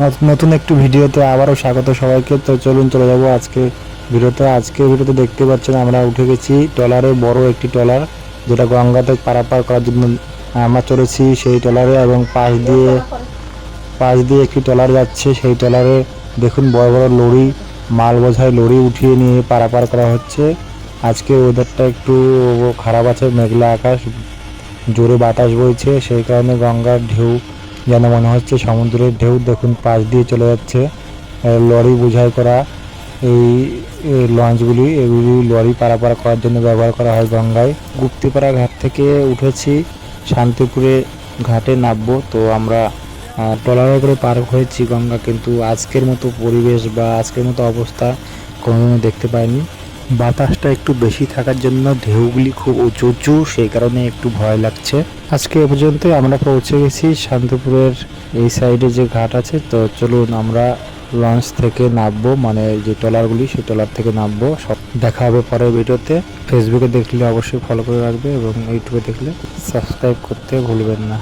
নতুন একটু ভিডিওতে আবারও স্বাগত সবাইকে। তো চলুন চলে যাব আজকে ভিডিওতে। আজকে ভিডিওতে দেখতে পাচ্ছেন আমরা উঠে গেছি ট্রলারে, বড় একটি ট্রলার, যেটা গঙ্গাতে পারাপার করার জন্য আমরা চলেছি সেই ট্রলারে এবং পাশ দিয়ে পাশ দিয়ে একটি ট্রলার যাচ্ছে। সেই ট্রলারে দেখুন বড় বড় লরি মাল বোঝায় লরি উঠিয়ে নিয়ে পারাপার করা হচ্ছে। আজকে ওয়েদারটা একটু খারাপ আছে, মেঘলা আকাশ, জোরে বাতাস বইছে। সেই কারণে গঙ্গার ঢেউ যেন মনে হচ্ছে সমুদ্রের ঢেউ দেখুন পাশ দিয়ে চলে যাচ্ছে। লরি বোঝাই করা এই লঞ্চগুলি এগুলি লরি পারাপার করার জন্য ব্যবহার করা হয় গঙ্গায়। গুপ্তিপাড়া ঘাট থেকে উঠেছি শান্তিপুরে ঘাটে নামবো। তো আমরা আহ, ট্রলারের করে পার হয়েছি গঙ্গা কিন্তু আজকের মতো পরিবেশ বা আজকের মতো অবস্থা কোনোদিনও দেখতে পাইনি। বাতাসটা একটু বেশি থাকার জন্য ঢেউগুলি খুব উঁচু উঁচু সেই কারণে একটু ভয় লাগছে। আজকে এ পর্যন্ত আমরা পৌঁছে গেছি শান্তিপুরের এই সাইডে যে ঘাট আছে। তো চলুন আমরা লঞ্চ থেকে নামবো মানে যে ট্রলারগুলি, সেই ট্রলার থেকে নামবো। সব দেখা হবে পরের ভিডিওতে। ফেসবুকে দেখলে অবশ্যই ফলো করে রাখবে এবং ইউটিউবে দেখলে সাবস্ক্রাইব করতে ভুলবেন না।